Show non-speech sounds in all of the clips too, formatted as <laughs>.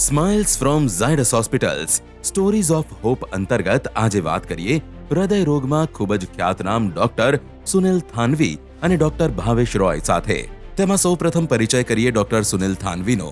Smiles from Zydus hospitals stories of hope અંતર્ગત આજે વાત કરીએ હૃદય રોગમાં ખૂબ જ ખ્યાતનામ ડોક્ટર સુનિલ થાનવી અને ડોક્ટર ભાવેશ રોય સાથે તેમાં સૌપ્રથમ પરિચય કરીએ ડોક્ટર સુનિલ થાનવીનો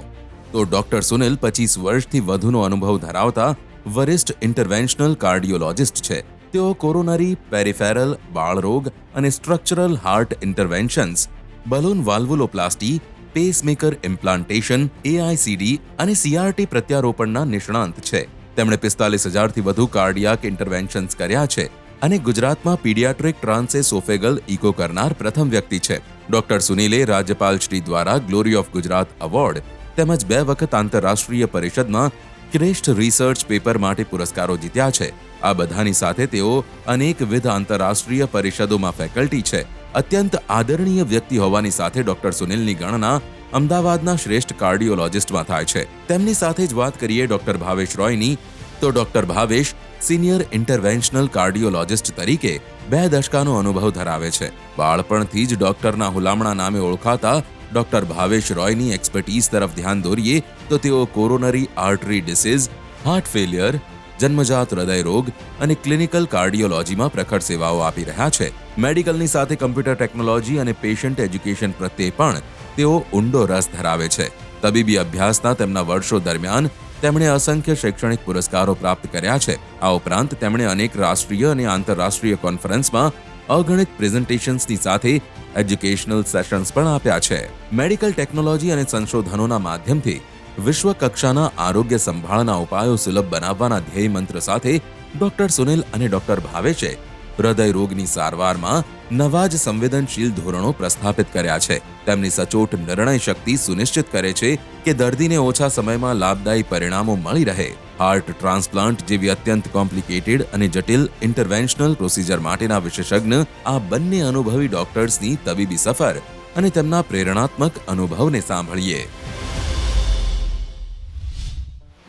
તો ડોક્ટર સુનિલ પચીસ વર્ષથી વધુનો અનુભવ ધરાવતા વરિષ્ઠ ઇન્ટરવેન્શનલ કાર્ડિયોલોજિસ્ટ છે તેઓ કોરોનરી પેરિફેરલ બાળરોગ અને structural heart interventions balloon valvuloplasty pacemaker implantation AICD અને સીઆરટી પ્રત્યારોપણના નિષ્ણાંત છે. તેમણે પિસ્તાલીસ હજારથી વધુ કાર્ડિયાક ઇન્ટરવેન્શન્સ કર્યા છે અને ગુજરાતમાં પીડિયાટ્રિક ટ્રાન્સેસોફેગલ ઇકો કરનાર પ્રથમ વ્યક્તિ છે. ડોક્ટર સુનિલે રાજ્યપાલ શ્રી દ્વારા ગ્લોરી ઓફ ગુજરાત એવોર્ડ તેમજ બે વખત આંતરરાષ્ટ્રીય પરિષદમાં શ્રેષ્ઠ રિસર્ચ પેપર માટે પુરસ્કારો જીત્યા છે. આ બધાની સાથે તેઓ અનેકવિધ આંતરરાષ્ટ્રીય પરિષદોમાં ફેકલ્ટી છે. અત્યંત આદરણીય વ્યક્તિ હોવાની સાથે ડોક્ટર સુનિલની ગણના અમદાવાદના શ્રેષ્ઠ કાર્ડિયોલોજિસ્ટમાં થાય છે. તેમની સાથે જ વાત કરીએ ડોક્ટર ભાવેશ રોયની. તો doctor Bhavesh, senior interventional cardiologist તરીકે બે દશકાનો અનુભવ ધરાવે છે. બાળપણથી જ ડોક્ટરના હુલામણા નામે ઓળખાતા ડોક્ટર ભાવેશ રોયની એક્સપર્ટીઝ તરફ ધ્યાન દોરીએ તો તેઓ coronary artery disease, heart failure, જન્મજાત હૃદય રોગ અને ક્લિનિકલ કાર્ડિયોલોજીમાં પ્રખર સેવાઓ આપી રહ્યા છે. મેડિકલની સાથે કમ્પ્યુટર ટેકનોલોજી અને પેશન્ટ એજ્યુકેશન પ્રત્યે પણ તેઓ ઊંડો રસ ધરાવે છે. તબીબી અભ્યાસના તેમના વર્ષો દરમિયાન તેમણે અસંખ્ય શૈક્ષણિક પુરસ્કારો પ્રાપ્ત કર્યા છે. આ ઉપરાંત તેમણે અનેક રાષ્ટ્રીય અને આંતરરાષ્ટ્રીય કોન્ફરન્સમાં અગણિત પ્રેઝન્ટેશન્સની સાથે એજ્યુકેશનલ સેશન્સ પણ આપ્યા છે. મેડિકલ ટેકનોલોજી અને સંશોધનોના માધ્યમથી વિશ્વ કક્ષાના આરોગ્ય સંભાળના ઉપાયો સુલભ બનાવવાના ધ્યેય મંત્ર સાથે ડોક્ટર સુનિલ અને ડોક્ટર ભાવેશે હૃદય રોગની સારવારમાં નવા જ સંવેદનશીલ ધોરણો પ્રસ્થાપિત કર્યા છે. તેમની સચોટ નિર્ણય શક્તિ સુનિશ્ચિત કરે છે કે દર્દીને ઓછા સમયમાં લાભદાયી પરિણામો મળી રહે. હાર્ટ ટ્રાન્સપ્લાન્ટ જેવી અત્યંત કોમ્પ્લિકેટેડ અને જટિલ ઇન્ટરવેન્શનલ પ્રોસિજર માટેના વિશેષજ્ઞ આ બંને અનુભવી ડોક્ટર્સની તબીબી સફર અને તેમના પ્રેરણાત્મક અનુભવને સાંભળીએ.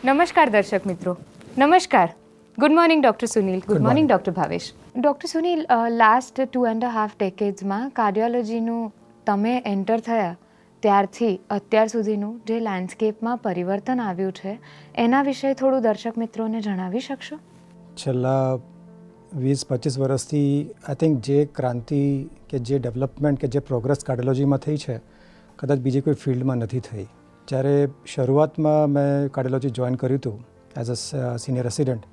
નમસ્કાર દર્શક મિત્રો. નમસ્કાર. Good morning doctor Sunil. Good morning. Doctor Bhavesh. Doctor Sunil last two and half ડેકેડ્સમાં કાર્ડિયોલોજીનું તમે એન્ટર થયા, ત્યારથી અત્યાર સુધીનું જે લેન્ડસ્કેપમાં પરિવર્તન આવ્યું છે, એના વિશે થોડું દર્શક મિત્રોને જણાવી શકશો? છેલ્લા વીસ પચીસ વર્ષથી આઈ થિંક જે ક્રાંતિ કે જે ડેવલપમેન્ટ કે જે પ્રોગ્રેસ કાર્ડિયોલોજીમાં થઈ છે, કદાચ બીજી કોઈ ફિલ્ડમાં નથી થઈ. જ્યારે શરૂઆતમાં મેં કાર્ડિયોલોજી જોઈન કર્યું હતું એઝ અ સિનિયર રેસિડન્ટ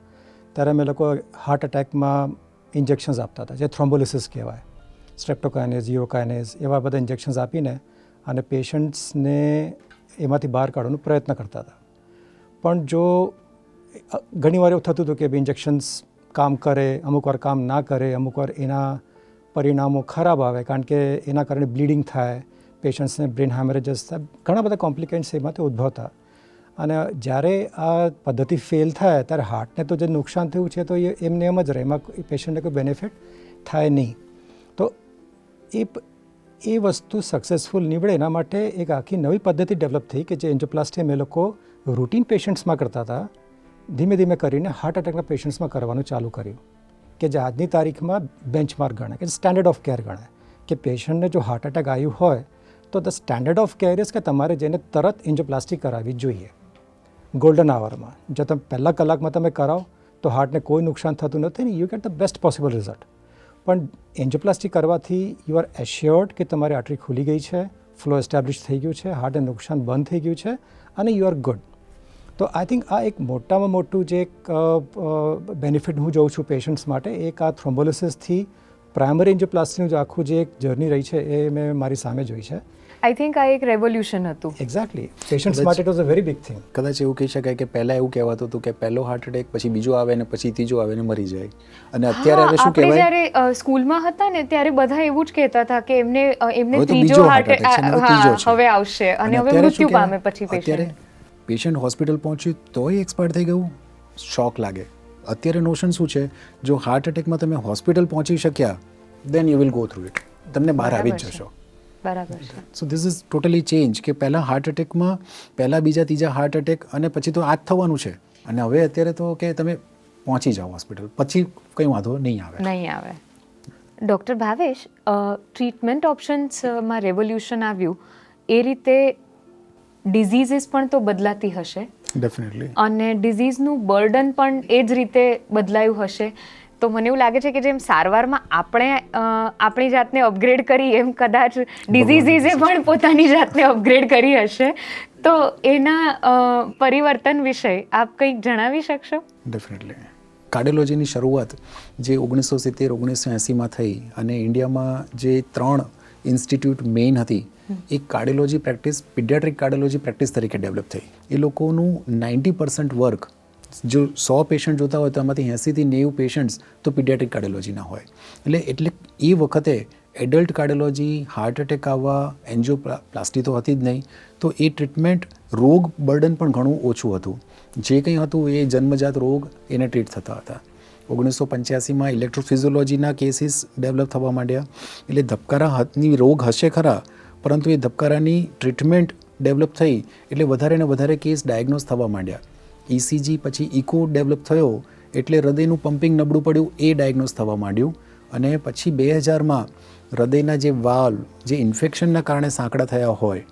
ત્યારે અમે લોકો હાર્ટ એટેકમાં ઇન્જેક્શન્સ આપતા હતા, જે થ્રોમ્બોલિસિસ કહેવાય. સ્ટ્રેપ્ટોકાઇનેઝ યુરોકાઇનેઝ એવા બધા ઇન્જેક્શન્સ આપીને અને પેશન્ટ્સને એમાંથી બહાર કાઢવાનો પ્રયત્ન કરતા હતા. પણ જો ઘણીવાર એવું થતું હતું કે ઇન્જેક્શન્સ કામ કરે, અમુક વાર કામ ના કરે અમુકવાર એના પરિણામો ખરાબ આવે, કારણ કે એના કારણે બ્લીડિંગ થાય પેશન્ટ્સને બ્રેન હેમરેજીસ થાય, ઘણા બધા કોમ્પ્લિકેન્ટ્સ એમાંથી ઉદ્ભવતા. અને જ્યારે આ પદ્ધતિ ફેલ થાય, ત્યારે હાર્ટને તો જે નુકસાન થયું છે, તો એ એમને એમ જ રહે. એમાં પેશન્ટને કોઈ બેનિફિટ થાય નહીં. તો એ એ વસ્તુ સક્સેસફુલ નીવડે, એના માટે એક આખી નવી પદ્ધતિ ડેવલપ થઈ કે જે એન્જોપ્લાસ્ટી અમે લોકો રૂટીન પેશન્ટ્સમાં કરતા હતા. ધીમે ધીમે કરીને હાર્ટ એટેકના પેશન્ટ્સમાં કરવાનું ચાલુ કર્યું. કે જે આજની તારીખમાં બેન્ચમાર્ક ગણાય, કે સ્ટેન્ડર્ડ ઓફ કેર ગણાય. કે પેશન્ટને જો હાર્ટ એટેક આવ્યું હોય, તો the standard of care is કે તમારે જેને તરત એન્જોપ્લાસ્ટી કરાવવી જોઈએ. ગોલ્ડન આવરમાં જો તમે પહેલા કલાકમાં તમે કરાવો, તો હાર્ટને કોઈ નુકસાન થતું નથી ને you get the best possible result પણ એન્જોપ્લાસ્ટી કરવાથી યુ આર એશ્યોર્ડ કે તમારી આર્ટરી ખુલી ગઈ છે ફ્લો એસ્ટાબ્લિશ થઈ ગયું છે હાર્ટને નુકસાન બંધ થઈ ગયું છે, અને યુ આર ગુડ તો આઈ થિંક આ એક મોટામાં મોટું જે એક બેનિફિટ હું જોઉં છું પેશન્ટ્સ માટે, એક આ થ્રોમ્બોલિસિસથી પ્રાઇમરી એન્જોપ્લાસ્ટીનું જે આખું જે એક જર્ની રહી છે, એ મેં મારી સામે જોઈ છે. આઈ થિંક આ એક રેવોલ્યુશન હતું. એક્ઝેક્ટલી પેશન્ટ્સ માટે it was a very big thing કદાચ એવું કહી શકાય કે પહેલાં એવું કહેવાતું હતું કે પહેલો હાર્ટ એટેક પછી બીજો આવે ને પછી ત્રીજો આવે ને મરી જાય. અને અત્યારે હવે શું કહેવાય? જ્યારે સ્કૂલમાં હતા ને ત્યારે બધા એવું જ કહેતા હતા કે એમને એમને હવે ત્રીજો હાર્ટ heart attack છે ને હવે આવશે. અને હવે મૃત્યુ પામે પછી અત્યારે પેશન્ટ પેશન્ટ હોસ્પિટલ પહોંચ્યું તોય એક્સપાયર થઈ ગયું. શોક લાગે. અત્યારે નોશન શું છે? જો હાર્ટ એટેકમાં તમે હોસ્પિટલ પહોંચી શક્યા then you will go through it તમને બહાર આવી જ જશો. બરાબર છે. So this is totally change કે પહેલાં હાર્ટ એટેકમાં પહેલાં બીજા ત્રીજા હાર્ટ એટેક અને પછી તો આ જ થવાનું છે. અને હવે અત્યારે તો કે તમે પહોંચી જાઓ હોસ્પિટલ પછી કંઈ વાંધો નહીં આવે. નહીં આવે. ડૉક્ટર ભાવેશ ટ્રીટમેન્ટ ઓપ્શન્સમાં રેવોલ્યુશન આવ્યું. એ રીતે ડિઝીઝીસ પણ તો બદલાતી હશે. ડેફિનેટલી અને ડિઝીઝનું બર્ડન પણ એ જ રીતે બદલાયું હશે. તો મને એવું લાગે છે કે જેમ સારવારમાં આપણે આપણી જાતને અપગ્રેડ કરી, એમ કદાચ ડિઝીઝીઝે પણ પોતાની જાતને અપગ્રેડ કરી હશે. તો એના પરિવર્તન વિશે આપ કંઈક જણાવી શકશો? ડેફિનેટલી કાર્ડિયોલોજીની શરૂઆત જે ઓગણીસો સિત્તેર, ઓગણીસો એંસીમાં થઈ અને ઇન્ડિયામાં જે ત્રણ ઇન્સ્ટિટ્યૂટ મેઇન હતી, એ cardiology practice, paediatric cardiology practice તરીકે ડેવલપ થઈ. એ લોકોનું નાઇન્ટી પર્સન્ટ વર્ક જો સો પેશન્ટ જોતા હોય તો એમાંથી એંસીથી નેવું પેશન્ટ્સ તો પીડિયાટ્રિક કાર્ડિયોલોજીના હોય. એટલે એટલે એ વખતે એડલ્ટ કાર્ડિયોલોજી હાર્ટ એટેક આવવા એન્જિયોપ્લાસ્ટી તો હતી જ નહીં. તો એ ટ્રીટમેન્ટ રોગ બર્ડન પણ ઘણું ઓછું હતું. જે કંઈ હતું એ જન્મજાત રોગ એને ટ્રીટ થતા હતા. ઓગણીસો પંચ્યાસીમાં ઇલેક્ટ્રોફિઝિયોલોજીના કેસીસ ડેવલપ થવા માંડ્યા. એટલે ધબકારા હાથની રોગ હશે ખરા, પરંતુ એ ધબકારાની ટ્રીટમેન્ટ ડેવલપ થઈ એટલે વધારે ને વધારે કેસ ડાયગ્નોઝ થવા માંડ્યા. ઇસીજી પછી ઇકો ડેવલપ થયો એટલે હૃદયનું પમ્પિંગ નબળું પડ્યું, એ ડાયગ્નોઝ થવા માંડ્યું. અને પછી બે હજારમાં હૃદયના જે વાલ, જે ઇન્ફેક્શનના કારણે સાંકડા થયા હોય,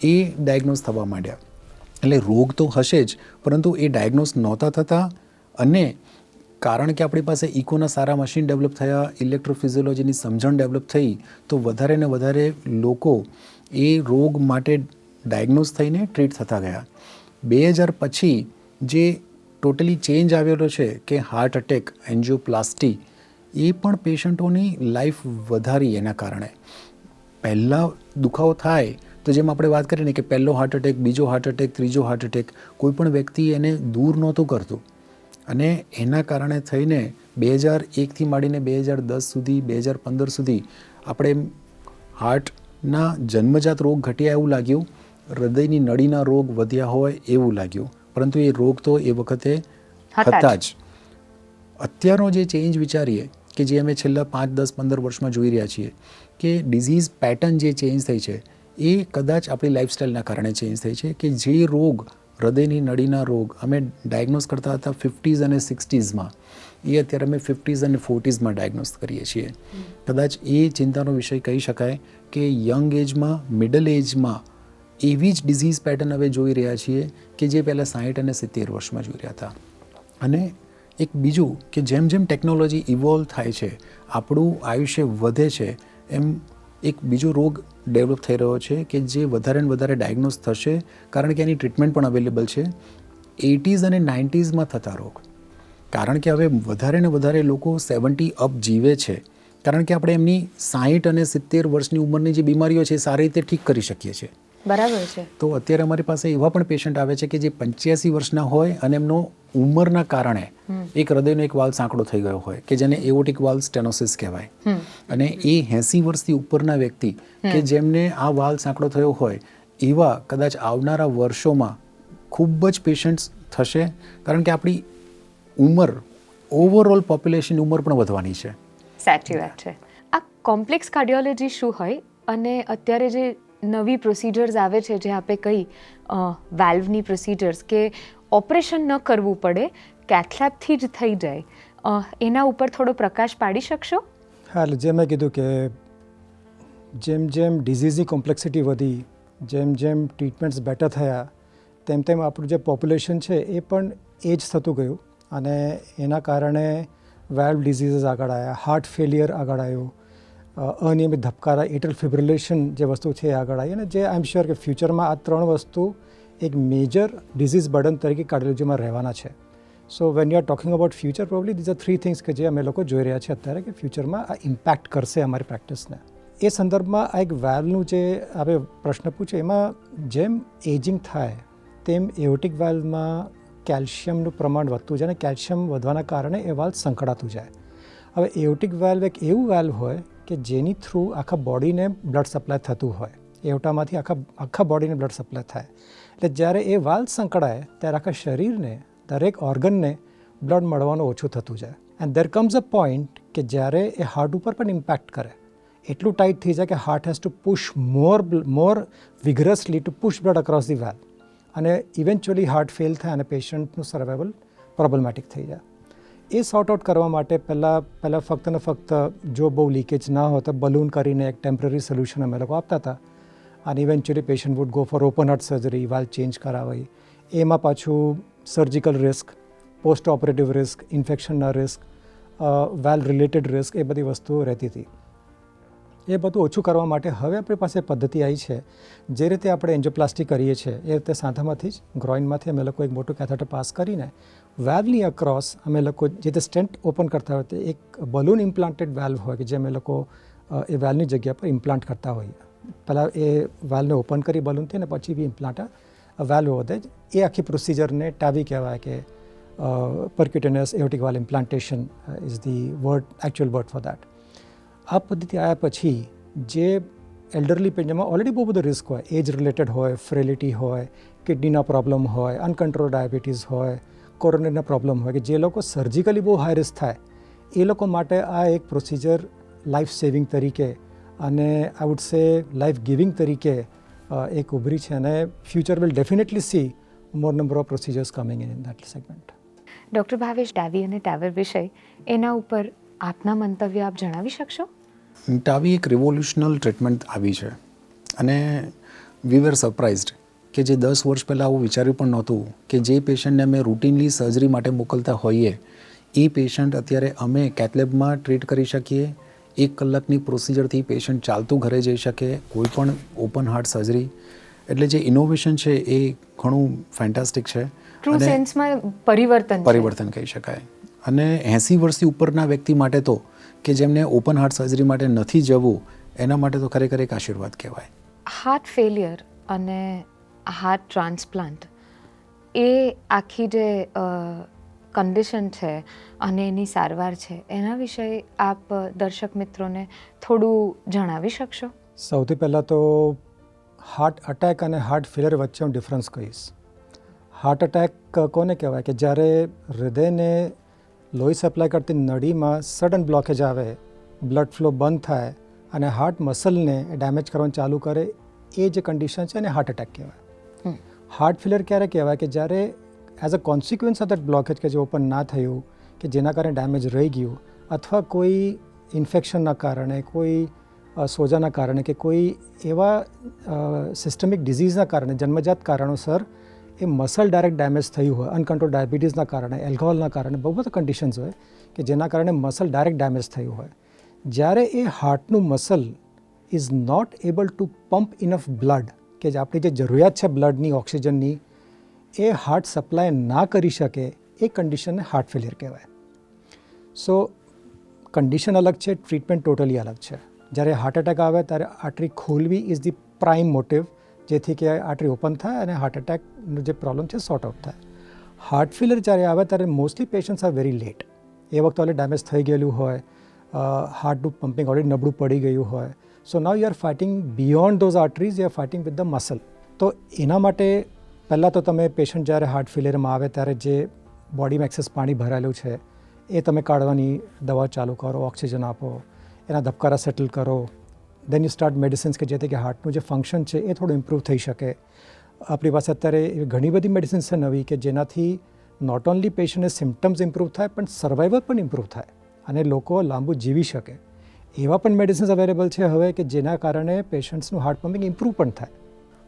એ ડાયગ્નોઝ થવા માંડ્યા. એટલે રોગ તો હશે જ, પરંતુ એ ડાયગ્નોઝ નહોતા થતા અને કારણ કે આપણી પાસે ઇકોના સારા મશીન ડેવલપ થયા, ઇલેક્ટ્રોફિઝિયોલોજીની સમજણ ડેવલપ થઈ, તો વધારે ને વધારે લોકો એ રોગ માટે ડાયગ્નોઝ થઈને ટ્રીટ થતા ગયા. બે હજાર પછી જે ટોટલી ચેન્જ આવેલો છે કે હાર્ટ અટેક એન્જિયોપ્લાસ્ટી, એ પણ પેશન્ટોની લાઈફ વધારી એના કારણે. પહેલાં દુખાવો થાય તો જેમ આપણે વાત કરીએ ને કે પહેલો હાર્ટ અટેક બીજો હાર્ટ અટેક ત્રીજો હાર્ટ અટેક કોઈ પણ વ્યક્તિ એને દૂર નહોતું કરતું. અને એના કારણે થઈને બે હજાર એકથી માંડીને બે હજાર દસ સુધી, બે હજાર પંદર સુધી આપણે હાર્ટના જન્મજાત રોગ ઘટ્યા એવું લાગ્યું, હૃદયની નળીના રોગ વધ્યા હોય એવું લાગ્યું. પરંતુ એ રોગ તો એ વખતે હતા જ. અત્યારનો જે ચેન્જ વિચારીએ કે જે અમે છેલ્લા પાંચ દસ પંદર વર્ષમાં જોઈ રહ્યા છીએ કે ડિઝીઝ પેટર્ન જે ચેન્જ થઈ છે એ કદાચ આપણી લાઇફસ્ટાઈલના કારણે ચેન્જ થઈ છે કે જે રોગ હૃદયની નળીના રોગ અમે ડાયગ્નોઝ કરતા હતા ફિફ્ટીઝ અને સિક્સટીઝમાં એ અત્યારે અમે ફિફ્ટીઝ અને ફોર્ટીઝમાં ડાયગ્નોઝ કરીએ છીએ. કદાચ એ ચિંતાનો વિષય કહી શકાય કે યંગ એજમાં મિડલ એજમાં એવી જ ડિઝીઝ પેટર્ન હવે જોઈ રહ્યા છીએ કે જે પહેલાં સાહીઠ અને સિત્તેર વર્ષમાં જોઈ રહ્યા હતા. અને એક બીજું કે જેમ જેમ ટેકનોલોજી ઇવોલ્વ થાય છે, આપણું આયુષ્ય વધે છે, એમ એક બીજો રોગ ડેવલપ થઈ રહ્યો છે કે જે વધારે ને વધારે ડાયગ્નોઝ થશે, કારણ કે એની ટ્રીટમેન્ટ પણ અવેલેબલ છે. એટીઝ અને નાઇન્ટીઝમાં થતા રોગ. કારણ કે હવે વધારે ને વધારે લોકો સેવન્ટી અપ જીવે છે. કારણ કે આપણે એમની સાહીઠ અને સિત્તેર વર્ષની ઉંમરની જે બીમારીઓ છે સારી રીતે ઠીક કરી શકીએ છીએ. બરાબર છે. તો અત્યારે અમારી પાસે એવા પણ પેશન્ટ આવે છે કે જે પંચ્યાસી વર્ષના હોય અને એમનો ઉંમરના કારણે એક હૃદયનો એક વાલ સાંકડો થઈ ગયો હોય કે જેને એવોટિક વાલ સ્ટેનોસિસ કહેવાય. અને એ એંસી વર્ષથી ઉપરના વ્યક્તિ કે જેમને આ વાલ સાંકડો થયો હોય એવા કદાચ આવનારા વર્ષોમાં ખૂબ જ પેશન્ટ્સ થશે કારણ કે આપણી ઉંમર ઓવરઓલ પોપ્યુલેશન ઉંમર પણ વધવાની છે. સાચી વાત છે. આ કોમ્પ્લેક્સ કાર્ડિયોલોજી શું હોય અને અત્યારે જે નવી પ્રોસિજર્સ આવે છે જે આપે કહી વાલ્વની પ્રોસિજર્સ કે ઓપરેશન ન કરવું પડે કેથલેબથી જ થઈ જાય. એના ઉપર થોડો પ્રકાશ પાડી શકશો? હા, એટલે જેમ મેં કીધું કે જેમ જેમ ડિઝીઝની કોમ્પ્લેક્સિટી વધી, જેમ જેમ ટ્રીટમેન્ટ્સ બેટર થયા, તેમ તેમ આપણું જે પોપ્યુલેશન છે એ પણ એ જ થતું ગયું. અને એના કારણે વેલ્વ ડિઝીઝીસ આગળ આવ્યા હાર્ટ ફેલિયર આગળ આવ્યું અનિયમિત ધબકારા એટલ ફિબ્રિલેશન જે વસ્તુ છે એ આગળ આવી અને જે આઈ એમ શ્યોર કે ફ્યુચરમાં આ ત્રણ વસ્તુ એક મેજર ડિઝીઝ બર્ડન તરીકે કાર્ડિયોલોજીમાં રહેવાના છે. So when you are talking about future probably these are three things કે જે અમે લોકો જોઈ રહ્યા છીએ અત્યારે કે ફ્યુચરમાં આ ઇમ્પેક્ટ કરશે અમારી પ્રેક્ટિસને એ સંદર્ભમાં આ એક વાલ્વનું જે આપણે પ્રશ્ન પૂછ્યો એમાં જેમ એજિંગ થાય, તેમ એઓટિક વાલ્વમાં કેલ્શિયમનું પ્રમાણ વધતું જાય અને કેલ્શિયમ વધવાના કારણે એ વાલ્વ સંકળાતું જાય. હવે એઓટિક વેલ્વ એક એવું વેલ્વ હોય કે જેની થ્રુ આખા બોડીને બ્લડ સપ્લાય થતું હોય. એવટામાંથી આખા આખા બોડીને બ્લડ સપ્લાય થાય. એટલે જ્યારે એ વાલ્વ સંકળાય, ત્યારે આખા શરીરને, દરેક ઓર્ગનને બ્લડ મળવાનું ઓછું થતું જાય. And there comes a point કે જ્યારે એ હાર્ટ ઉપર પણ ઇમ્પેક્ટ કરે. એટલું ટાઈટ થઈ જાય કે heart has to push more more vigorously to push blood across the valve અને ઇવેન્ચ્યુઅલી હાર્ટ ફેલ થાય અને પેશન્ટનું સર્વાઈવલ પ્રોબ્લેમેટિક થઈ જાય. એ સોર્ટ આઉટ કરવા માટે પહેલાં પહેલાં ફક્ત ને ફક્ત જો બહુ લીકેજ ના હોય તો બલૂન કરીને એક ટેમ્પરરી સોલ્યુશન અમે લોકો આપતા હતા. અને eventually patient would go for open heart surgery valve change કરાવી એમાં પાછું surgical risk post operative risk ઇન્ફેક્શનના risk valve related risk એ બધી વસ્તુઓ રહેતી હતી. એ બધું ઓછું કરવા માટે હવે આપણી પાસે પદ્ધતિ આવી છે. જે રીતે આપણે એન્જોપ્લાસ્ટી કરીએ છીએ, એ રીતે સાંધામાંથી જ ગ્રોઇનમાંથી અમે લોકો એક મોટું કેથેટર પાસ કરીને વેલ્વની અક્રોસ અમે લોકો જે રીતે સ્ટેન્ટ ઓપન કરતા હોય તે એક બલૂન ઇમ્પ્લાન્ટેડ વેલ્વ હોય કે જે અમે લોકો એ વેલ્વની જગ્યા પર ઇમ્પ્લાન્ટ કરતા હોઈએ. પહેલાં એ વેલ્વને ઓપન કરી બલૂનથી અને પછી બી ઇમ્પ્લાન્ટ વેલ્વ વધે એ આખી પ્રોસિજરને ટાવી કહેવાય કે percutaneous aortic valve implantation is the word actual word for that આ પદ્ધતિ આવ્યા પછી જે એલ્ડરલી પેશન્ટમાં ઓલરેડી બહુ બધો રિસ્ક હોય એજ રિલેટેડ હોય ફ્રેલિટી હોય કિડનીના પ્રોબ્લેમ હોય અનકન્ટ્રોલ ડાયાબિટીસ હોય કોરોનરીના પ્રોબ્લેમ હોય કે જે લોકો સર્જિકલી બહુ હાઈ રિસ્ક થાય, એ લોકો માટે આ એક પ્રોસિજર લાઈફ સેવિંગ તરીકે અને I would say life giving તરીકે એક ઉભરી છે અને future will definitely see more number of procedures coming in that segment doctor Bhavesh ડાવી અને ટાવર વિષય, એના ઉપર આપના મંતવ્ય આપ જણાવી શકશો? ટાવી એક રિવોલ્યુશનલ ટ્રીટમેન્ટ આવી છે. અને વી વેર સરપ્રાઇઝડ કે જે દસ વર્ષ પહેલાં આવું વિચાર્યું પણ નહોતું કે જે પેશન્ટને અમે રૂટીનલી સર્જરી માટે મોકલતા હોઈએ એ પેશન્ટ અત્યારે અમે કેથલેબમાં ટ્રીટ કરી શકીએ એક કલાકની પ્રોસિજરથી પેશન્ટ ચાલતું ઘરે જઈ શકે કોઈ પણ ઓપન હાર્ટ સર્જરી એટલે જે ઇનોવેશન છે એ ઘણું ફેન્ટાસ્ટિક છે. ટ્રુ સેન્સમાં પરિવર્તન પરિવર્તન કહી શકાય. અને એંસી વર્ષથી ઉપરના વ્યક્તિ માટે તો કે જેમને ઓપન હાર્ટ સર્જરી માટે નથી જવું એના માટે તો ખરેખર એક આશીર્વાદ કહેવાય. હાર્ટ ફેલિયર અને હાર્ટ ટ્રાન્સપ્લાન્ટ એ આખી જે કન્ડિશન છે અને એની સારવાર છે એના વિશે આપ દર્શક મિત્રોને થોડું જણાવી શકશો? સૌથી પહેલાં તો હાર્ટ અટેક અને હાર્ટ ફેલિયર વચ્ચે હું ડિફરન્સ કહીશ. હાર્ટ અટેક કોને કહેવાય? કે જ્યારે હૃદયને લોહી સપ્લાય કરતી નળીમાં સડન બ્લોકેજ આવે બ્લડ ફ્લો બંધ થાય અને હાર્ટ મસલને ડેમેજ કરવાનું ચાલુ કરે એ જે કન્ડિશન છે એને હાર્ટ એટેક કહેવાય. હાર્ટ ફેલિયર ક્યારે કહેવાય કે જ્યારે as a consequence of that blockage કે જે ઓપન ના થયું કે જેના કારણે ડેમેજ રહી ગયું અથવા કોઈ ઇન્ફેક્શનના કારણે કોઈ સોજાના કારણે કે કોઈ એવા સિસ્ટમિક ડિઝીઝના કારણે જન્મજાત કારણોસર એ મસલ ડાયરેક્ટ ડેમેજ થયું હોય અનકન્ટ્રોલ ડાયાબિટીસના કારણે એલ્કોહોલના કારણે બહુ બધા કન્ડિશન્સ હોય કે જેના કારણે મસલ ડાયરેક્ટ ડેમેજ થયું હોય જ્યારે એ હાર્ટનું muscle is not able to pump enough blood કે જે આપણી જે જરૂરિયાત છે બ્લડની ઓક્સિજનની એ હાર્ટ સપ્લાય ના કરી શકે એ કન્ડિશનને હાર્ટ ફેલિયર કહેવાય સો કન્ડિશન અલગ છે ટ્રીટમેન્ટ ટોટલી અલગ છે જ્યારે હાર્ટ એટેક આવે ત્યારે આર્ટરી ખોલવી ઇઝ ધી પ્રાઇમ મોટિવ જેથી કે આર્ટરી ઓપન થાય અને હાર્ટ એટેકનો જે પ્રોબ્લેમ છે સોર્ટ આઉટ થાય. હાર્ટ ફિલર જ્યારે આવે ત્યારે mostly patients are very late એ વખતે ઓલરેડી ડેમેજ થઈ ગયેલું હોય હાર્ટનું પમ્પિંગ ઓલરેડી નબળું પડી ગયું હોય. So now you are fighting beyond those arteries you are fighting with the muscle તો એના માટે પહેલાં તો તમે પેશન્ટ જ્યારે હાર્ટ ફેલિયરમાં આવે ત્યારે જે બોડીમાં એક્સેસ પાણી ભરાયેલું છે, એ તમે કાઢવાની દવા ચાલુ કરો ઓક્સિજન આપો, એના ધબકારા સેટલ કરો દેન યુ સ્ટાર્ટ મેડિસિન્સ કે જેથી કે હાર્ટનું જે ફંક્શન છે એ થોડું ઇમ્પ્રૂવ થઈ શકે. આપણી પાસે અત્યારે એવી ઘણી બધી મેડિસિન્સ છે નવી કે જેનાથી નોટ ઓન્લી પેશન્ટને સિમ્ટમ્સ ઇમ્પ્રૂવ થાય, પણ સર્વાઈવલ પણ ઇમ્પ્રૂવ થાય અને લોકો લાંબુ જીવી શકે. એવા પણ મેડિસિન્સ અવેલેબલ છે હવે કે જેના કારણે પેશન્ટ્સનું હાર્ટ પમ્પિંગ ઇમ્પ્રૂવ પણ થાય.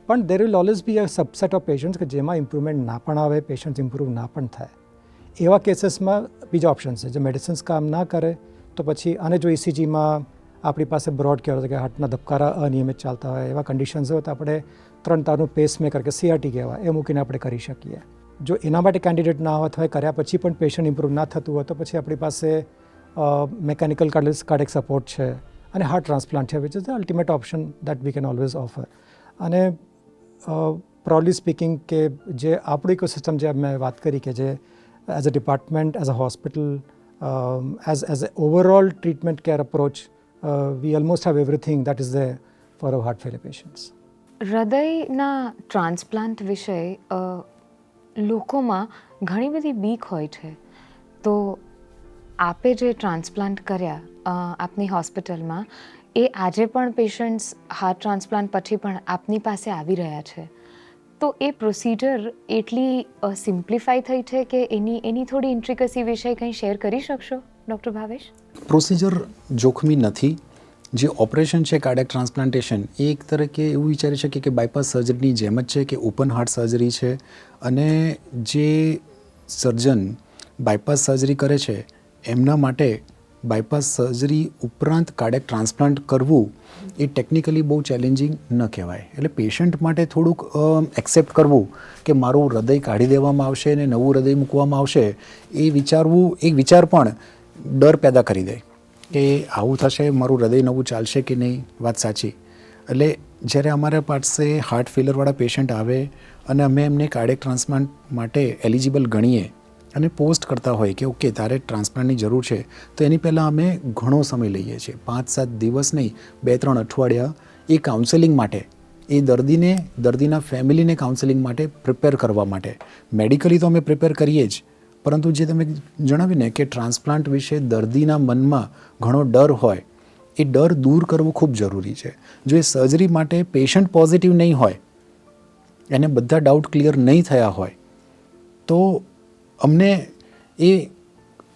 પણ there will always be a subset of patients કે જેમાં ઇમ્પ્રુવમેન્ટ ના પણ આવે પેશન્ટ્સ ઇમ્પ્રૂવ ના પણ થાય. એવા કેસીસમાં બીજા ઓપ્શન છે. જે મેડિસિન્સ કામ ના કરે, તો પછી આને જો ઇસીજીમાં આપણી પાસે બ્રોડ કહેવાય કે હાર્ટના ધબકારા અનિયમિત ચાલતા હોય, એવા કન્ડિશન્સ હોય તો આપણે ત્રણ તારનું પેસમેકર કે સીઆરટી કહેવાય, એ મૂકીને આપણે કરી શકીએ. જો એના માટે કેન્ડિડેટ ના હોત હોય કર્યા પછી પણ પેશન્ટ ઇમ્પ્રૂવ ના થતું હોય તો પછી આપણી પાસે મેકેનિકલ કાર્ડિક સપોર્ટ છે અને હાર્ટ ટ્રાન્સપ્લાન્ટ છે which is the ultimate option that we can always offer અને પ્રોલી સ્પીકિંગ કે જે આપણું ઇકોસિસ્ટમ જે મેં વાત કરી કે જે as a department as a hospital as as a overall treatment care approach we almost have everything that is there for our heart failure patients હૃદયના ટ્રાન્સપ્લાન્ટ વિષય લોકોમાં ઘણી બધી બીક હોય છે. તો આપે જે ટ્રાન્સપ્લાન્ટ કર્યા આપની હોસ્પિટલમાં એ આજે પણ પેશન્ટ્સ હાર્ટ ટ્રાન્સપ્લાન્ટ પછી પણ આપની પાસે આવી રહ્યા છે. તો એ પ્રોસિજર એટલી સિમ્પ્લિફાઈ થઈ છે કે એની એની થોડી ઇન્ટ્રિકસી વિશે કંઈ શેર કરી શકશો? ડૉક્ટર ભાવેશ પ્રોસિજર જોખમી નથી. જે ઓપરેશન છે કાર્ડિયક ટ્રાન્સપ્લાન્ટેશન એ એક તરીકે એવું વિચારી શકીએ કે બાયપાસ સર્જરીની જેમ જ છે કે ઓપન હાર્ટ સર્જરી છે. અને જે સર્જન બાયપાસ સર્જરી કરે છે, એમના માટે બાયપાસ સર્જરી ઉપરાંત કાર્ડિયક ટ્રાન્સપ્લાન્ટ કરવું એ ટેકનિકલી બહુ ચેલેન્જિંગ ન કહેવાય. એટલે પેશન્ટ માટે થોડુંક એક્સેપ્ટ કરવું કે મારું હૃદય કાઢી દેવામાં આવશે અને નવું હૃદય મૂકવામાં આવશે, એ વિચારવું, એક વિચાર પણ ડર પેદા કરી દે કે આવું થશે, મારું હૃદય નવું ચાલશે કે નહીં? વાત સાચી. એટલે જ્યારે અમારા પાસે હાર્ટ ફેલરવાળા પેશન્ટ આવે અને અમે એમને કાર્ડિયાક ટ્રાન્સપ્લાન્ટ માટે એલિજિબલ ગણીએ અને પોસ્ટ કરતા હોય કે ઓકે તારે ટ્રાન્સપ્લાન્ટની જરૂર છે, તો એની પહેલાં અમે ઘણો સમય લઈએ છીએ. પાંચ, સાત દિવસ નહીં, બે, ત્રણ અઠવાડિયા એ કાઉન્સેલિંગ માટે, એ દર્દીને, દર્દીના ફેમિલીને કાઉન્સેલિંગ માટે પ્રિપેર કરવા માટે. મેડિકલી તો અમે પ્રિપેર કરીએ જ પરંતુ જે તમે જણાવ્યું ને કે ટ્રાન્સપ્લાન્ટ વિશે દર્દીના મનમાં ઘણો ડર હોય, એ ડર દૂર કરવો ખૂબ જરૂરી છે. જો એ સર્જરી માટે પેશન્ટ પોઝિટિવ નહીં હોય, એને બધા ડાઉટ ક્લિયર નહીં થયા હોય, તો અમને એ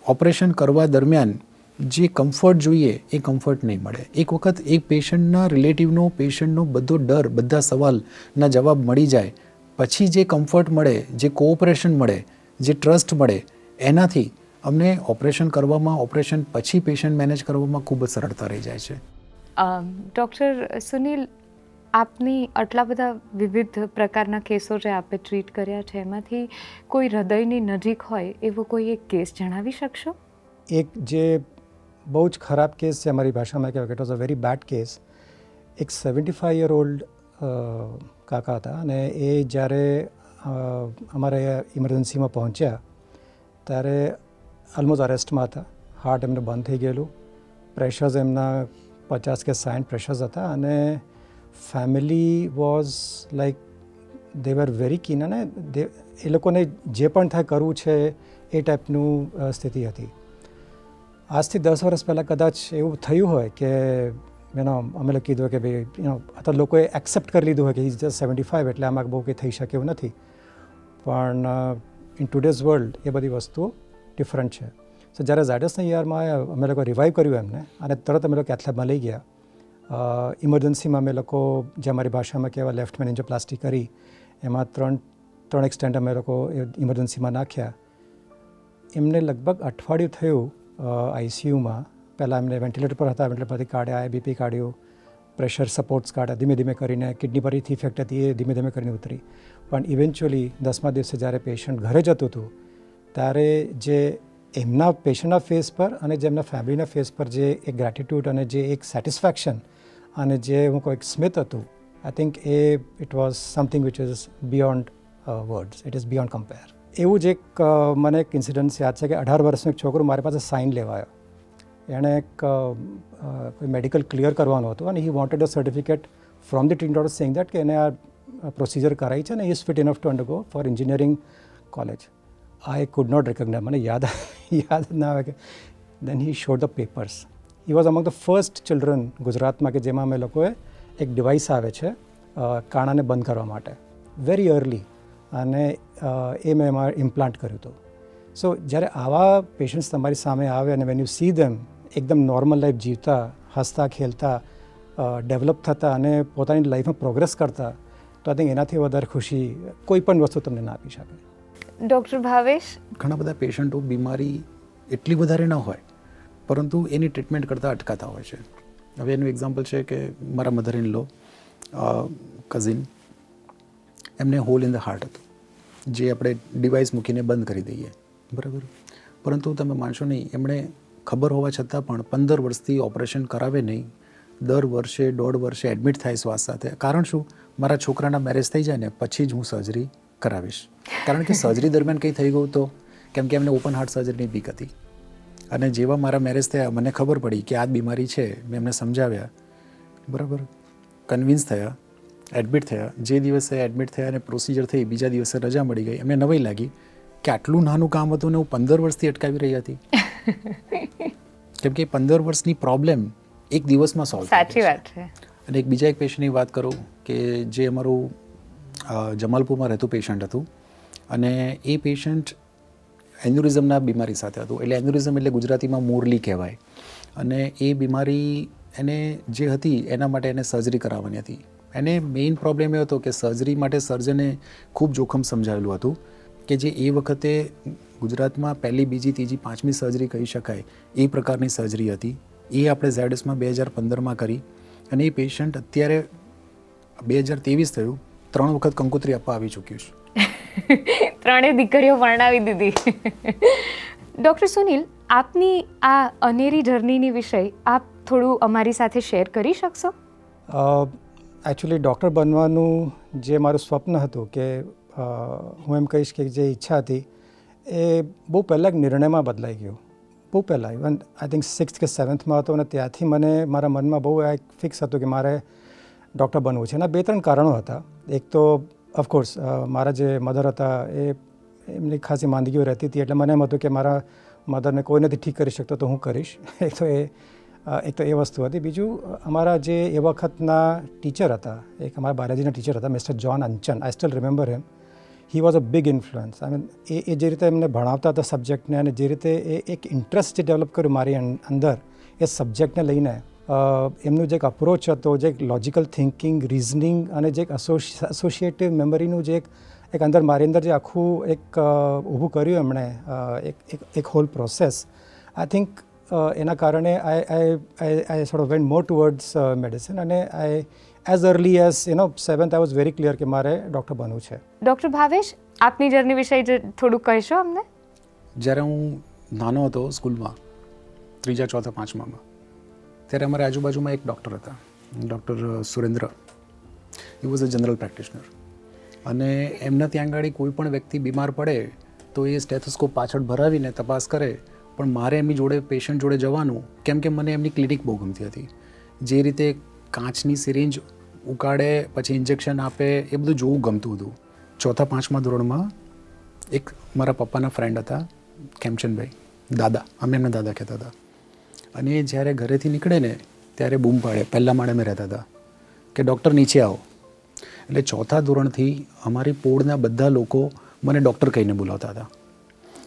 ઓપરેશન કરવા દરમિયાન જે કમ્ફર્ટ જોઈએ, એ કમ્ફર્ટ નહીં મળે. એક વખત એક પેશન્ટના રિલેટિવનો પેશન્ટનો બધો ડર, બધા સવાલના જવાબ મળી જાય. પછી જે કમ્ફર્ટ મળે, જે કોઓપરેશન મળે જે ટ્રસ્ટ મળે એનાથી અમને ઓપરેશન કરવામાં ઓપરેશન પછી પેશન્ટ મેનેજ કરવામાં ખૂબ જ સરળતા રહી જાય છે. ડૉક્ટર સુનિલ આપની આટલા બધા વિવિધ પ્રકારના કેસો જે આપે ટ્રીટ કર્યા છે એમાંથી કોઈ હૃદયની નજીક હોય એવો કોઈ એક કેસ જણાવી શકશો? એક જે બહુ જ ખરાબ કેસ છે અમારી ભાષામાં કહેવાય કે it was a very bad case એક સેવન્ટી ફાઈવ યર ઓલ્ડ કાકા હતા અને એ જ્યારે અમારે ઇમરજન્સીમાં પહોંચ્યા, ત્યારે ઓલમોસ્ટ અરેસ્ટમાં હતા. હાર્ટ એમને બંધ થઈ ગયેલું. પ્રેશર્સ એમના પચાસ કે સાઠ પ્રેશર્સ હતા અને family was like they were very keen અને દે એ લોકોને જે પણ થાય કરવું છે એ ટાઈપનું સ્થિતિ હતી. આજથી દસ વર્ષ પહેલાં કદાચ એવું થયું હોય કે એનો અમે લોકો કીધું કે ભાઈ એનો અથવા લોકોએ એક્સેપ્ટ કરી લીધું હોય કે ઇઝ જસ્ટ સેવન્ટી ફાઇવ એટલે આમાં બહુ કંઈ થઈ શકે એવું નથી. પણ ઇન ટુડેઝ વર્લ્ડ એ બધી વસ્તુઓ ડિફરન્ટ છે. સો જ્યારે ઝાયડસના યરમાં અમે લોકો રિવાઈવ કર્યું એમને અને તરત અમે લોકો કેથલેબમાં લઈ ગયા. ઇમરજન્સીમાં અમે લોકો, જે અમારી ભાષામાં કહેવાય લેફ્ટ મેનેન્જોપ્લાસ્ટી કરી, એમાં ત્રણ ત્રણ એક્સટેન્ટ અમે લોકો ઇમરજન્સીમાં નાખ્યા. એમને લગભગ અઠવાડિયું થયું આઈસીયુમાં પહેલાં એમને વેન્ટિલેટર પર હતા વેન્ટિલેટર પછી કાઢ્યા આઈબીપી કાઢ્યું પ્રેશર સપોર્ટ્સ કાઢ્યા, ધીમે ધીમે કરીને કિડની પરીથી ઇફેક્ટ હતી, એ ધીમે ધીમે કરીને ઉતરી. પણ ઇવેન્ચ્યુઅલી દસમા દિવસે જ્યારે પેશન્ટ ઘરે જતું હતું ત્યારે જે એમના પેશન્ટના ફેસ પર અને જે એમના ફેમિલીના ફેસ પર જે એક ગ્રેટિટ્યૂડ અને જે એક સેટિસ્ફેક્શન અને જે હું કોઈ સ્મિત હતું I think A it was something which is beyond words it is beyond compare એવું જ એક મને એક ઇન્સિડન્સ યાદ છે કે અઢાર વર્ષનો એક છોકરો મારી પાસે સાઇન લેવાયો. એણે એક અ, અ, કોઈ મેડિકલ ક્લિયર કરવાનું હતું અને he wanted a certificate from the treating doctor saying that કે એને આ પ્રોસિજર કરાઈ છે ને is fit enough to undergo for engineering college I could not recognise મને યાદ યાદ ના આવે કે then he showed the papers he was among the first children ગુજરાતમાં કે જેમાં અમે લોકોએ એક ડિવાઇસ આવે છે કાણાને બંધ કરવા માટે. વેરી અર્લી અને એ મેં એમાં ઇમ્પ્લાન્ટ કર્યું હતું. સો જ્યારે આવા પેશન્ટ્સ તમારી સામે આવે અને વેન યુ સી ધેમ એકદમ નોર્મલ લાઈફ જીવતા, હસતા, ખેલતા ડેવલપ થતા અને પોતાની લાઈફમાં પ્રોગ્રેસ કરતા તો આઈ થિંક એનાથી વધારે ખુશી કોઈ પણ વસ્તુ તમને ના આપી શકે. ડૉક્ટર ભાવેશ? ઘણા બધા પેશન્ટો બીમારી એટલી વધારે ન હોય પરંતુ એની ટ્રીટમેન્ટ કરતાં અટકાતા હોય છે. હવે એનું એક્ઝામ્પલ છે કે મારા મધર ઇન લો કઝિન એમને હોલ ઇન ધ હાર્ટ હતું જે આપણે ડિવાઇસ મૂકીને બંધ કરી દઈએ. બરાબર? પરંતુ તમે માનશો નહીં એમણે ખબર હોવા છતાં પણ પંદર વર્ષથી ઓપરેશન કરાવે નહીં દર વર્ષે દોઢ વર્ષે એડમિટ થાય શ્વાસ સાથે. કારણ શું? મારા છોકરાના મેરેજ થઈ જાય ને પછી જ હું સર્જરી કરાવીશ. કારણ કે સર્જરી દરમિયાન કંઈ થઈ ગયું તો? કેમ કે એમને ઓપન હાર્ટ સર્જરીની બીક હતી. અને જેવા મારા મેરેજ થયા મને ખબર પડી કે આ બીમારી છે મેં એમને સમજાવ્યા. બરાબર? કન્વિન્સ થયા એડમિટ થયા. જે દિવસે એડમિટ થયા અને પ્રોસિજર થઈ બીજા દિવસે રજા મળી ગઈ એમને નવાઈ લાગી કે આટલું નાનું કામ હતું ને હું પંદર વર્ષથી અટકાવી રહી હતી. <laughs> કેમ કે પંદર વર્ષની પ્રોબ્લેમ એક દિવસમાં સોલ્વ સાચી વાત છે. અને એક બીજા એક પેશન્ટની વાત કરું કે જે અમારું જમાલપુરમાં રહેતું પેશન્ટ હતું અને એ પેશન્ટ એન્યુરિઝમના બીમારી સાથે હતું. એટલે એન્યુરિઝમ એટલે ગુજરાતીમાં મોરલી કહેવાય. અને એ બીમારી એને જે હતી એના માટે એને સર્જરી કરાવવાની હતી. એને મેઇન પ્રોબ્લેમ એ હતો કે સર્જરી માટે સર્જને ખૂબ જોખમ સમજાવેલું હતું કે જે એ વખતે ગુજરાતમાં પહેલી, બીજી, ત્રીજી, પાંચમી સર્જરી કહી શકાય એ પ્રકારની સર્જરી હતી. એ આપણે ઝેડસમાં બે હજાર પંદરમાં કરી. અને એ પેશન્ટ અત્યારે બે હજાર ત્રેવીસ થયું ત્રણ વખત કંકોત્રી આપવા આવી ચૂક્યું છે. <laughs> ત્રણેય દીકરીઓ વર્ણાવી દીધી. <laughs> ડૉક્ટર સુનિલ આપની આ અનેરી જર્નીની વિષય આપ થોડું અમારી સાથે શેર કરી શકશો? એકચ્યુઅલી ડૉક્ટર બનવાનું જે મારું સ્વપ્ન હતું કે હું એમ કહીશ કે જે ઈચ્છા હતી એ બહુ પહેલાં જ નિર્ણયમાં બદલાઈ ગયું. બહુ પહેલાં ઇવન આઈ થિંક સિક્સ કે સેવન્થમાં હતો અને ત્યાંથી મને મારા મનમાં બહુ એક ફિક્સ હતું કે મારે ડૉક્ટર બનવું છે. એના બે ત્રણ કારણો હતા. એક તો ઓફકોર્સ મારા જે મધર હતા એ એમની ખાસી માંદગીઓ રહેતી હતી. એટલે મને એમ હતું કે મારા મધરને કોઈ નથી ઠીક કરી શકતો તો હું કરીશ. <laughs> એક તો એ એક તો એ વસ્તુ હતી. બીજું, અમારા જે એ વખતના ટીચર હતા, એક અમારા બાલાજીના ટીચર હતા mister John Anchan I still remember him he was a big influence I mean uh જે રીતે એમને ભણાવતા હતા સબ્જેક્ટને અને જે રીતે એ એક ઇન્ટરેસ્ટ જે ડેવલપ કર્યું મારી અંદર, એ સબ્જેક્ટને લઈને એમનું જે એક અપ્રોચ હતો, જે એક લોજિકલ થિંકિંગ રિઝનિંગ અને જે એક એસોસિએટિવ મેમરીનું જે એક એક અંદર મારી અંદર જે આખું એક ઊભું કર્યું એમણે એક એક એક હોલ પ્રોસેસ આઈ થિંક એના કારણે I I I I of went more towards medicine અને I as early as you know seventh I was very clear કે મારે ડૉક્ટર બનવું છે ડૉક્ટર ભાવેશ આપની જર્ની વિષય થોડુંક થોડું કહેશો અમને જ્યારે હું નાનો હતો સ્કૂલમાં ત્રીજા ચોથા પાંચમામાં ત્યારે અમારા આજુબાજુમાં એક ડૉક્ટર હતા doctor Surendra he was a general practitioner અને એમના ત્યાં આગળ કોઈ પણ વ્યક્તિ બીમાર પડે તો એ સ્ટેથોસ્કોપ પાછળ ભરાવીને તપાસ કરે પણ મારે એમની જોડે પેશન્ટ જોડે જવાનું કેમ કે મને એમની ક્લિનિક બહુ ગમતી હતી। જે રીતે કાચની સિરિંજ ઉકાળે પછી ઇન્જેક્શન આપે, એ બધું જોવું ગમતું હતું. ચોથા, પાંચમા ધોરણમાં એક મારા પપ્પાના ફ્રેન્ડ હતા, કેમચંદભાઈ, દાદા, અમે એમના દાદા કહેતા હતા. અને એ જ્યારે ઘરેથી નીકળે ને, ત્યારે બૂમ પાડે, પહેલાં માળે અમે રહેતા હતા, કે ડૉક્ટર નીચે આવો. એટલે ચોથા ધોરણથી અમારી પોળના બધા લોકો મને ડૉક્ટર કહીને બોલાવતા હતા.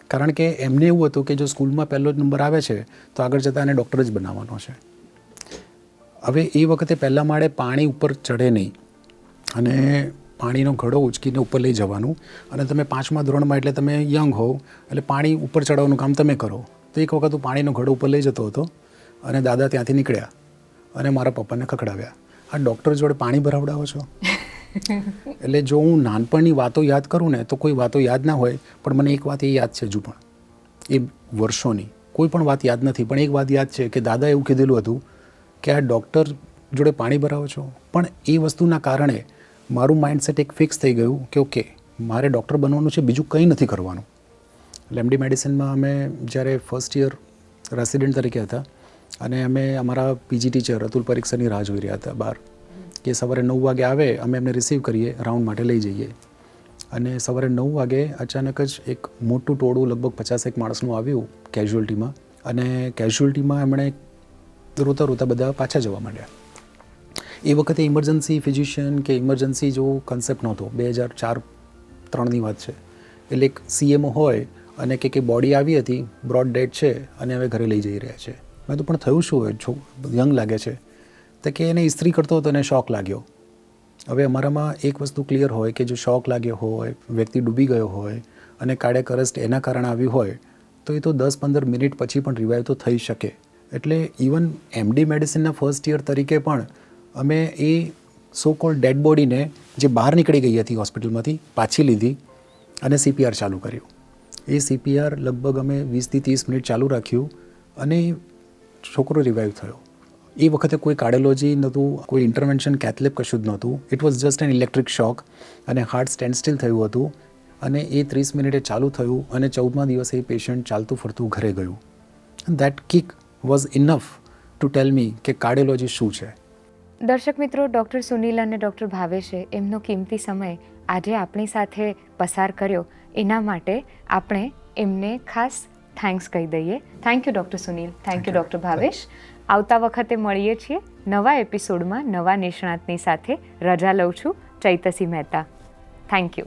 કારણ કે એમને એવું હતું કે જો સ્કૂલમાં પહેલો જ નંબર આવે છે, તો આગળ જતાં એને ડૉક્ટર જ બનાવવાનો છે. હવે એ વખતે પહેલા માળે પાણી ઉપર ચડે નહીં. અને પાણીનો ઘડો ઉચકીને ઉપર લઈ જવાનું. અને તમે પાંચમા ધોરણમાં એટલે તમે યંગ હોવ એટલે પાણી ઉપર ચડાવવાનું કામ તમે કરો. તો એક વખત હું પાણીનો ઘડો ઉપર લઈ જતો હતો અને દાદા ત્યાંથી નીકળ્યા અને મારા પપ્પાને ખખડાવ્યા. આ ડૉક્ટર જોડે પાણી ભરાવડાવો છો? <laughs> એટલે જો હું નાનપણની વાતો યાદ કરું ને તો કોઈ વાતો યાદ ના હોય પણ મને એક વાત એ યાદ છે હજુ પણ. એ વર્ષોની. કોઈ પણ વાત યાદ નથી પણ એક વાત યાદ છે કે દાદા એવું કીધેલું હતું કે આ ડૉક્ટર જોડે પાણી ભરાવો છો? પણ એ વસ્તુના કારણે મારું માઇન્ડસેટ એક ફિક્સ થઈ ગયું કે ઓકે મારે ડૉક્ટર બનવાનું છે, બીજું કંઈ નથી કરવાનું. લેમડી મેડિસિનમાં અમે જ્યારે ફર્સ્ટ યર રેસિડેન્ટ તરીકે હતા અને અમે અમારા પીજી ટીચર અતુલ પરીક્ષાની રાહ જોઈ રહ્યા હતા બહાર કે સવારે નવ વાગે આવે, અમે એમને રિસીવ કરીએ રાઉન્ડ માટે લઈ જઈએ. અને સવારે નવ વાગે અચાનક જ એક મોટું ટોળું લગભગ પચાસેક માણસનું આવ્યું કેઝ્યુઅલ્ટીમાં અને કેઝ્યુઅલ્ટીમાં એમણે રોતા રોતા બધા પાછા જવા માંડ્યા. એ વખતે ઇમરજન્સી ફિઝિશિયન કે ઇમરજન્સી જેવો કન્સેપ્ટ નહોતો. બે હજાર ચાર ત્રણની વાત છે. એટલે એક સીએમઓ હોય અને કે કે બોડી આવી હતી બ્રોડ ડેડ છે અને હવે ઘરે લઈ જઈ રહ્યા છે. મેં તો પણ થયું શું હોય? છો યંગ લાગે છે. તો કે એને ઇસ્ત્રી કરતો હતો એને શોક લાગ્યો. હવે અમારામાં એક વસ્તુ ક્લિયર હોય કે જો શોક લાગ્યો હોય, વ્યક્તિ ડૂબી ગયો હોય અને કાળે અરેસ્ટ એના કારણે આવ્યું હોય, તો એ તો દસ પંદર મિનિટ પછી પણ રિવાઇવ તો થઈ શકે. એટલે ઇવન એમડી મેડિસિનના ફર્સ્ટ યર તરીકે પણ અમે એ સો કોલ ડેડ બોડીને જે બહાર નીકળી ગઈ હતી હોસ્પિટલમાંથી પાછી લીધી અને સીપીઆર ચાલુ કર્યું. એ સીપીઆર લગભગ અમે વીસથી ત્રીસ મિનિટ ચાલુ રાખ્યું અને છોકરો રિવાઈવ થયો. એ વખતે કોઈ કાર્ડિયોલોજી નહોતું, કોઈ ઇન્ટરવેન્શન કેથલેપ કશું જ નહોતું. It was just an electric shock અને હાર્ટ સ્ટેન્ડ સ્ટીલ થયું હતું અને એ ત્રીસ મિનિટે ચાલુ થયું અને ચૌદમા દિવસે એ પેશન્ટ ચાલતું ફરતું ઘરે ગયું. That kick was enough to tell me કે કાર્ડિયોલોજી શું છે. દર્શક મિત્રો ડૉક્ટર સુનિલ અને ડૉક્ટર ભાવેશે એમનો કિંમતી સમય આજે આપણી સાથે પસાર કર્યો. એના માટે આપણે એમને ખાસ થેન્ક્સ કહી દઈએ. Thank you doctor Sunil. Thank you doctor Bhavesh. આવતા વખતે મળીએ છીએ નવા એપિસોડમાં નવા નિષ્ણાતની સાથે. રજા લઉં છું. ચૈતસી મહેતા. Thank you